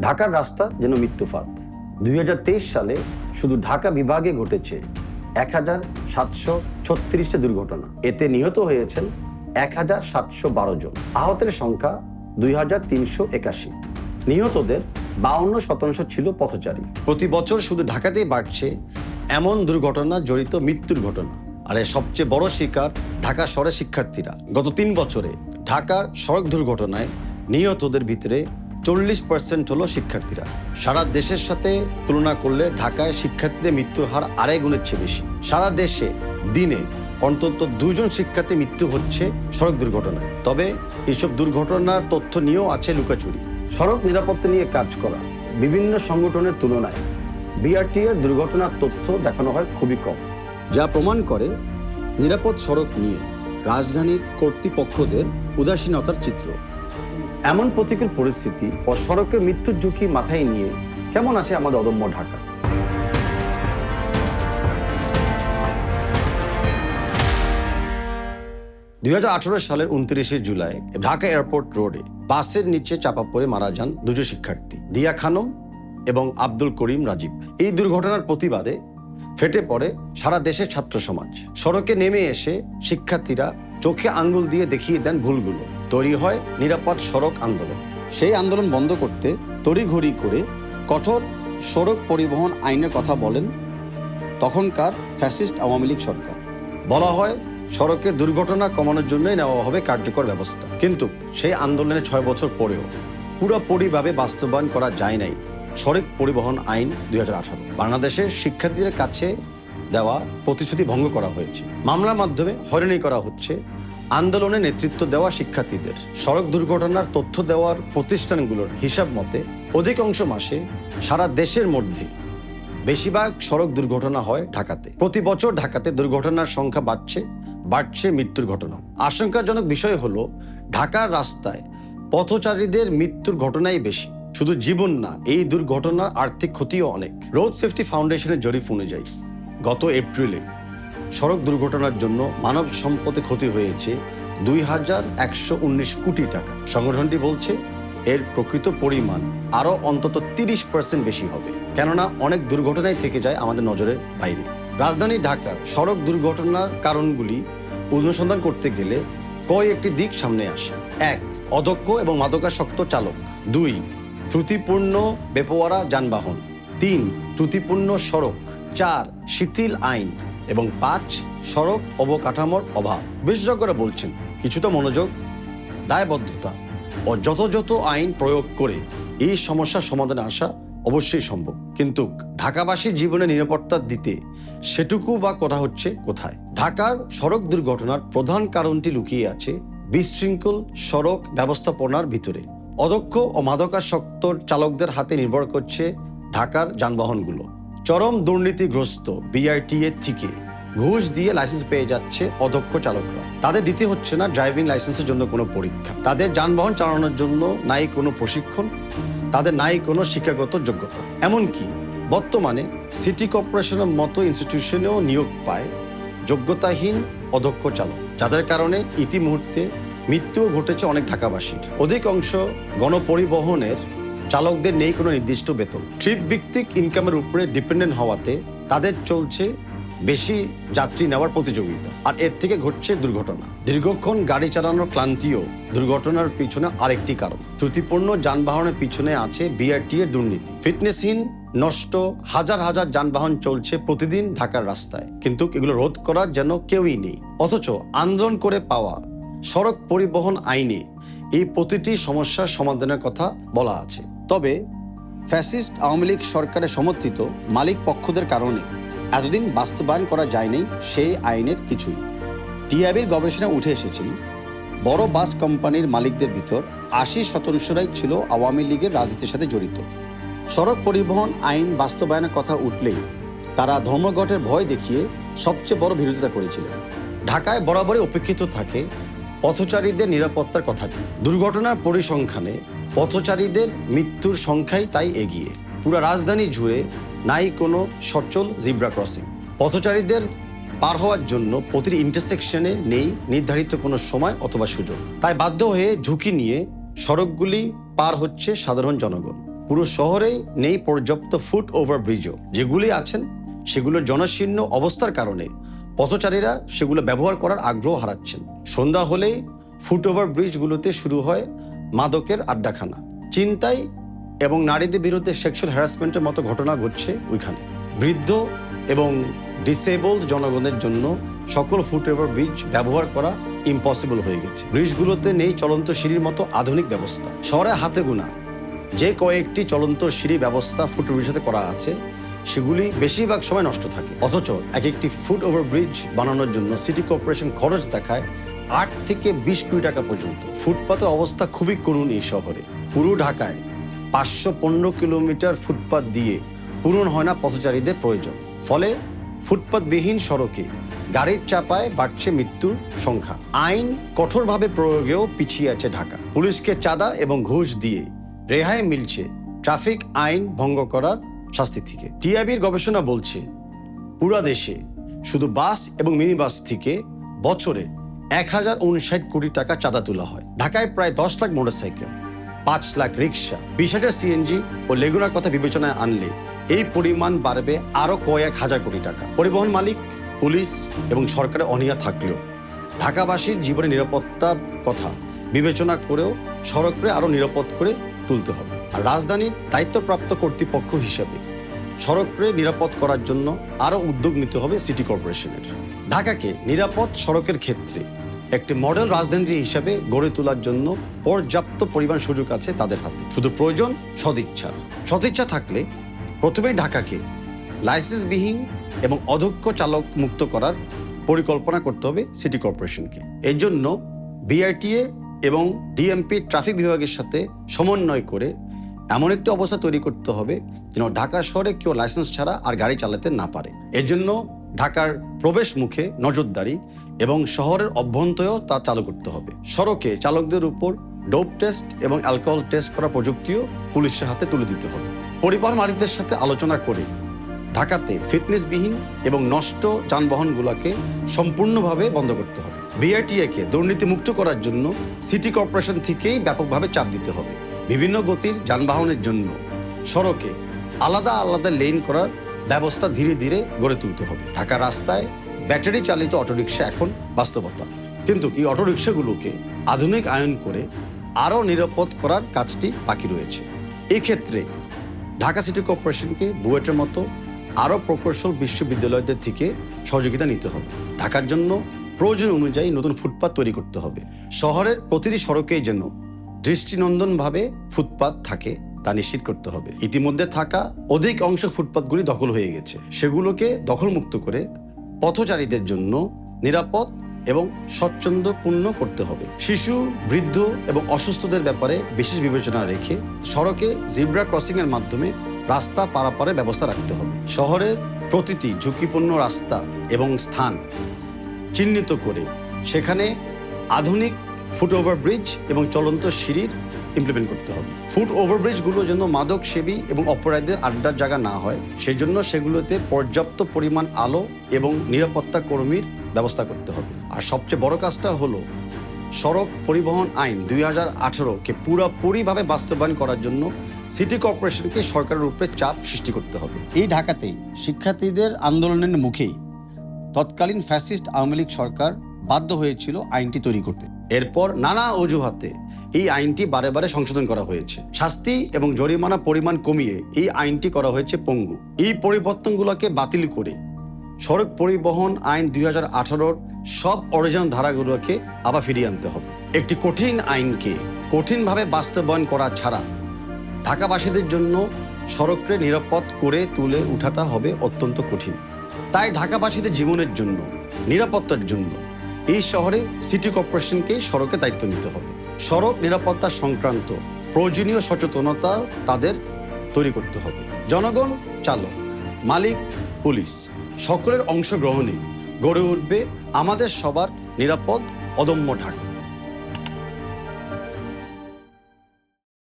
ঢাকার রাস্তা যেন মৃত্যুফাত। দুই সালে শুধু ঢাকা বিভাগে ঘটেছে এক হাজার সাতশো ছত্রিশটা দুর্ঘটনা। এতে নিহত হয়েছেন এক হাজার সাতশো বারো জন। আহতের সংখ্যা দুই হাজার তিনশো একাশি। নিহতদের বাউন্ন শতাংশ ছিল পথচারী। প্রতি বছর শুধু ঢাকাতেই বাড়ছে এমন দুর্ঘটনা, জড়িত মৃত্যুর ঘটনা। আর এর সবচেয়ে বড় শিকার ঢাকা শহরের শিক্ষার্থীরা। গত তিন বছরে ঢাকার সড়ক দুর্ঘটনায় নিহতদের ভিতরে চল্লিশ পার্সেন্ট হলো শিক্ষার্থীরা। সারা দেশের সাথে তুলনা করলে ঢাকায় শিক্ষার্থীদের মৃত্যুর হার আড়াই গুণের চেয়ে বেশি। সারা দেশে দিনে অন্তত দুজন শিক্ষার্থী মৃত্যু হচ্ছে সড়ক দুর্ঘটনায়। তবে এইসব দুর্ঘটনার তথ্য নিয়েও আছে লুকাচুরি। সড়ক নিরাপত্তা নিয়ে কাজ করা বিভিন্ন সংগঠনের তুলনায় বিআরটি এর দুর্ঘটনার তথ্য দেখানো হয় খুবই কম, যা প্রমাণ করে নিরাপদ সড়ক নিয়ে রাজধানীর কর্তৃপক্ষদের উদাসীনতার চিত্র। এমন প্রতিকূল পরিস্থিতি ও সড়কে মৃত্যুর ঝুঁকি মাথায় নিয়ে কেমন আছে আমাদের অদম্য ঢাকা? দুই হাজার আঠারো সালের উনত্রিশে জুলাই, ঢাকা এয়ারপোর্ট রোডে বাসের নিচে চাপা পড়ে মারা যান দুজন শিক্ষার্থী, দিয়া খানম এবং আব্দুল করিম রাজীব। এই দুর্ঘটনার প্রতিবাদে ফেটে পড়ে সারা দেশের ছাত্র সমাজ। সড়কে নেমে এসে শিক্ষার্থীরা চোখে আঙ্গুল দিয়ে দেখিয়ে দেন ভুলগুলো। তৈরি হয় নিরাপদ সড়ক আন্দোলন। সেই আন্দোলন বন্ধ করতে তড়িঘড়ি করে কঠোর সড়ক পরিবহন আইনের কথা বলেন তখনকার ফ্যাসিস্ট আওয়ামী লীগ সরকার। বলা হয় সড়কে দুর্ঘটনা কমানোর জন্যই নেওয়া হবে কার্যকর ব্যবস্থা। কিন্তু সেই আন্দোলনের ছয় বছর পরেও পুরোপুরিভাবে বাস্তবায়ন করা যায় নাই সড়ক পরিবহন আইন দুই হাজার আঠারো। বাংলাদেশের শিক্ষার্থীদের কাছে দেওয়া প্রতিশ্রুতি ভঙ্গ করা হয়েছে। মামলার মাধ্যমে হয়রানি করা হচ্ছে আন্দোলনে নেতৃত্ব দেওয়া শিক্ষার্থীদের, সড়ক দুর্ঘটনার তথ্য দেওয়ার প্রতিষ্ঠানগুলোর হিসাব মতে, অধিকাংশ মাসে সারা দেশের মধ্যে বেশিরভাগ সড়ক দুর্ঘটনা হয় ঢাকাতে। প্রতি বছর ঢাকাতে দুর্ঘটনার সংখ্যা বাড়ছে বাড়ছে মৃত্যুর ঘটনা আশঙ্কাজনক বিষয় হলো, ঢাকার রাস্তায় পথচারীদের মৃত্যুর ঘটনাই বেশি। শুধু জীবন না, এই দুর্ঘটনার আর্থিক ক্ষতিও অনেক। রোড সেফটি ফাউন্ডেশনের জরিপ অনুযায়ী, গত এপ্রিলে সড়ক দুর্ঘটনার জন্য মানব সম্পদে ক্ষতি হয়েছে দুই হাজার একশো উনিশ কোটি টাকা। সংগঠনটি বলছে, এর প্রকৃত পরিমাণ আরও অন্তত তিরিশ পার্সেন্ট বেশি হবে। কেননা, অনেক দুর্ঘটনাই থেকে যায় আমাদের নজরের বাইরে। রাজধানী ঢাকার সড়ক দুর্ঘটনার কারণগুলি অনুসন্ধান করতে গেলে কয়েকটি দিক সামনে আসে। এক, অদক্ষ এবং মাদকাসক্ত চালক। দুই, ত্রুটিপূর্ণ বেপোয়ারা যানবাহন। তিন, ত্রুটিপূর্ণ সড়ক। চার, শিথিল আইন। এবং পাঁচ সড়ক অবকাঠামোর অভাব। বিশেষজ্ঞরা বলছেন, কিছুটা মনোযোগ, দায়বদ্ধতা ও যথাযথ আইন প্রয়োগ করে এই সমস্যার সমাধানে আসা অবশ্যই সম্ভব। কিন্তু ঢাকাবাসীর জীবনে নিরাপত্তা দিতে সেটুকু বা করা হচ্ছে কোথায়? ঢাকার সড়ক দুর্ঘটনার প্রধান কারণটি লুকিয়ে আছে বিশৃঙ্খল সড়ক ব্যবস্থাপনার ভিতরে। অদক্ষ ও মাদকাসক্ত চালকদের হাতে নির্ভর করছে ঢাকার যানবাহনগুলো। চরম দুর্নীতিগ্রস্ত বিআরটিএ থেকে ঘুষ দিয়ে লাইসেন্স পেয়ে যাচ্ছে অদক্ষ চালকরা। তাদের দিতে হচ্ছে না ড্রাইভিং লাইসেন্সের জন্য কোনো পরীক্ষা। তাদের যানবাহন চালানোর জন্য নাই কোনো প্রশিক্ষণ। তাদের নাই কোনো শিক্ষাগত যোগ্যতা। এমনকি বর্তমানে সিটি কর্পোরেশনের মতো ইনস্টিটিউশনেও নিয়োগ পায় যোগ্যতাহীন অদক্ষ চালক, যাদের কারণে ইতিমুহূর্তে মৃত্যুও ঘটেছে অনেক ঢাকাবাসীর। অধিকাংশ গণপরিবহনের চালকদের নেই কোনো নির্দিষ্ট বেতন। ট্রিপ ভিত্তিক ইনকামের উপরে ডিপেন্ডেন্ট হওয়াতে তাদের চলছে বেশি যাত্রী নেওয়ার প্রতিযোগিতা। আর এর থেকে ঘটছে দুর্ঘটনা। দীর্ঘক্ষণ গাড়ি চালানোর ক্লান্তিও দুর্ঘটনার পিছনে আরেকটি কারণ। ত্রুটিপূর্ণ যানবাহনের পিছনে আছে বিআরটি এর দুর্নীতি। ফিটনেসহীন, নষ্ট, হাজার হাজার যানবাহন চলছে প্রতিদিন ঢাকার রাস্তায়। কিন্তু এগুলো রোধ করার যেন কেউই নেই। অথচ আন্দোলন করে পাওয়া সড়ক পরিবহন আইনে এই প্রতিটি সমস্যার সমাধানের কথা বলা আছে। তবে ফ্যাসিস্ট আওয়ামী লীগ সরকারের সমর্থিত মালিক পক্ষদের কারণে এতদিন বাস্তবায়ন করা যায়নি সেই আইনের কিছুই। টিআইবির গবেষণা উঠে এসেছিল, বড় বাস কোম্পানির মালিকদের ভিতর আশি শতাংশরাই ছিল আওয়ামী লীগের রাজনীতির সাথে জড়িত। সড়ক পরিবহন আইন বাস্তবায়নের কথা উঠলেই তারা ধর্মঘটের ভয় দেখিয়ে সবচেয়ে বড় বিরোধিতা করেছিলেন। ঢাকায় বরাবরই উপেক্ষিত থাকে পথচারীদের নিরাপত্তার কথাটি দুর্ঘটনার পরিসংখ্যানে পথচারীদের মৃত্যুর সংখ্যাই তাই এগিয়ে। পুরো রাজধানী জুড়ে নাই কোনো সচল জিব্রা ক্রসিং। পথচারীদের পার হওয়ার জন্য প্রতিটি ইন্টারসেকশনে নেই নির্ধারিত কোনো সময় অথবা সুযোগ। তাই বাধ্য হয়ে ঝুঁকি নিয়ে সড়কগুলি পার হচ্ছে সাধারণ জনগণ। পুরো শহরেই নেই পর্যাপ্ত ফুট ওভার ব্রিজও যেগুলি আছেন, সেগুলো জনশীর্ণ অবস্থার কারণে পথচারীরা সেগুলো ব্যবহার করার আগ্রহ হারাচ্ছেন। সন্ধ্যা হলেই ফুট ওভার ব্রিজগুলোতে শুরু হয় মাদকের আড্ডাখানা। চিন্তাই এবং নারীদের বিরুদ্ধে সেক্সুয়াল হ্যারাসমেন্টের মতো ঘটনা ঘটছে ওইখানে। বৃদ্ধ এবং ডিসেবলড জনগণের জন্য সকল ফুট ওভার ব্রিজ ব্যবহার করা ইম্পসিবল হয়ে গেছে। ব্রিজগুলোতে নেই চলন্ত সিঁড়ির মতো আধুনিক ব্যবস্থা। শহরে হাতে গোনা। যে কয়েকটি চলন্ত সিঁড়ি ব্যবস্থা ফুট ব্রিজেতে করা আছে, সেগুলি বেশিরভাগ সময় নষ্ট থাকে। অথচ এক একটি ফুট ওভার ব্রিজ বানানোর জন্য সিটি কর্পোরেশন খরচ দেখায় আট থেকে বিশ কোটি টাকা পর্যন্ত। ফুটপাতের অবস্থা খুবই করুণ এই শহরে। পুরো ঢাকায় পাঁচশো পনেরো কিলোমিটার ফুটপাত দিয়ে পূরণ হয় না পথচারীদের প্রয়োজন। ফলে ফুটপাতবিহীন সড়কে গাড়ির চাপায় বাড়ছে মৃত্যুর সংখ্যা। আইন কঠোরভাবে প্রয়োগেও পিছিয়ে আছে ঢাকা। পুলিশকে চাঁদা এবং ঘুষ দিয়ে রেহাই মিলছে ট্রাফিক আইন ভঙ্গ করার শাস্তি থেকে। টিআইবির গবেষণা বলছে, পুরা দেশে শুধু বাস এবং মিনি বাস থেকে বছরে এক হাজার উনষাট কোটি টাকা চাঁদা তোলা হয়। ঢাকায় প্রায় দশ লাখ মোটরসাইকেল, পাঁচ লাখ রিক্সা বিশ হাজার সিএনজি ও লেগুনার কথা বিবেচনায় আনলে এই পরিমাণ বাড়বে আরও কয়েক হাজার কোটি টাকা। পরিবহন মালিক, পুলিশ এবং সরকারের অনীহা থাকলেও ঢাকাবাসীর জীবনের নিরাপত্তার কথা বিবেচনা করেও সড়ককে আরও নিরাপদ করে তুলতে হবে। আর রাজধানীর দায়িত্বপ্রাপ্ত কর্তৃপক্ষ হিসেবে সড়ককে নিরাপদ করার জন্য আরও উদ্যোগ নিতে হবে সিটি কর্পোরেশনের। ঢাকাকে নিরাপদ সড়কের ক্ষেত্রে একটি মডেল রাজধানী হিসাবে গড়ে তোলার জন্য পর্যাপ্ত পরিমাণ সুযোগ আছে তাদের হাতে। শুধু প্রয়োজন সদিচ্ছার। সদিচ্ছা থাকলে প্রথমেই ঢাকাকে লাইসেন্সবিহীন এবং অদক্ষ চালক মুক্ত করার পরিকল্পনা করতে হবে সিটি কর্পোরেশনকে। এর জন্য বিআরটিএ এবং ডিএমপি ট্রাফিক বিভাগের সাথে সমন্বয় করে এমন একটি অবস্থা তৈরি করতে হবে যেন ঢাকা শহরে কেউ লাইসেন্স ছাড়া আর গাড়ি চালাতে না পারে। এর জন্য ঢাকার প্রবেশ মুখে নজরদারি এবং শহরের অভ্যন্তরেও তা চালু করতে হবে। সড়কে চালকদের উপর ডোপ টেস্ট এবং অ্যালকোহল টেস্ট করা প্রযুক্তিও পুলিশের হাতে তুলে দিতে হবে। পরিবহন মালিকদের সাথে আলোচনা করে ঢাকাতে ফিটনেসবিহীন এবং নষ্ট যানবাহনগুলোকে সম্পূর্ণভাবে বন্ধ করতে হবে। বিআরটিএকে দুর্নীতি মুক্ত করার জন্য সিটি কর্পোরেশন থেকেই ব্যাপকভাবে চাপ দিতে হবে। বিভিন্ন গতির যানবাহনের জন্য সড়কে আলাদা আলাদা লেন করার ব্যবস্থা ধীরে ধীরে গড়ে তুলতে হবে। ঢাকা রাস্তায় ব্যাটারি চালিত অটোরিকশা এখন বাস্তবতা। কিন্তু এই অটোরিকশাগুলোকে আধুনিক আয়ন করে আরও নিরাপদ করার কাজটি বাকি রয়েছে। এক্ষেত্রে ঢাকা সিটি কর্পোরেশনকে বুয়েটের মতো আরও প্রকৌশল বিশ্ববিদ্যালয়দের থেকে সহযোগিতা নিতে হবে। ঢাকার জন্য প্রয়োজন অনুযায়ী নতুন ফুটপাত তৈরি করতে হবে। শহরের প্রতিটি সড়কেই যেন দৃষ্টিনন্দনভাবে ফুটপাত থাকে। তা নিশ্চিত করতে হবে। ইতিমধ্যে থাকা অধিক অংশ ফুটপাতগুলি দখল হয়ে গেছে। সেগুলোকে দখলমুক্ত করে পথচারীদের জন্য নিরাপদ এবং স্বচ্ছন্দপূর্ণ করতে হবে। শিশু, বৃদ্ধ এবং অসুস্থদের ব্যাপারে বিশেষ বিবেচনা রেখে সড়কে জিব্রা ক্রসিং এর মাধ্যমে রাস্তা পারাপারের ব্যবস্থা রাখতে হবে। শহরের প্রতিটি ঝুঁকিপূর্ণ রাস্তা এবং স্থান চিহ্নিত করে সেখানে আধুনিক ফুট ওভার ব্রিজ এবং চলন্ত সিঁড়ির ইমপ্লিমেন্ট করতে হবে। ফুট ওভারব্রিজগুলো যেন মাদক সেবী এবং অপরাধীদের আড্ডার জায়গা না হয় সেই জন্য সেগুলোতে পর্যাপ্ত পরিমাণ আলো এবং নিরাপত্তা কর্মীর ব্যবস্থা করতে হবে। আর সবচেয়ে বড় কাজটা হলো, সড়ক পরিবহন আইন দুই হাজার আঠেরোকে পুরোপুরিভাবে বাস্তবায়ন করার জন্য সিটি কর্পোরেশনকে সরকারের উপরে চাপ সৃষ্টি করতে হবে। এই ঢাকাতেই শিক্ষার্থীদের আন্দোলনের মুখেই তৎকালীন ফ্যাসিস্ট আওয়ামী লীগ সরকার বাধ্য হয়েছিল আইনটি তৈরি করতে। এরপর নানা অজুহাতে এই আইনটি বারে বারে সংশোধন করা হয়েছে। শাস্তি এবং জরিমানা পরিমাণ কমিয়ে এই আইনটি করা হয়েছে পঙ্গু। এই পরিবর্তনগুলোকে বাতিল করে সড়ক পরিবহন আইন দুই হাজার সব অরিজিনাল ধারাগুলোকে আবার ফিরিয়ে আনতে হবে। একটি কঠিন আইনকে কঠিনভাবে বাস্তবায়ন করা ছাড়া ঢাকাবাসীদের জন্য সড়ককে নিরাপদ করে তুলে উঠাটা হবে অত্যন্ত কঠিন। তাই ঢাকাবাসীদের জীবনের জন্য, নিরাপত্তার জন্য এই শহরে সিটি কর্পোরেশনকে সড়কে দায়িত্ব নিতে হবে। সড়ক নিরাপত্তা সংক্রান্ত প্রয়োজনীয় সচেতনতা তাদের তৈরি করতে হবে। জনগণ চালক, মালিক, পুলিশ সকলের অংশগ্রহণে গড়ে উঠবে আমাদের সবার নিরাপদ অদম্য ঢাকা।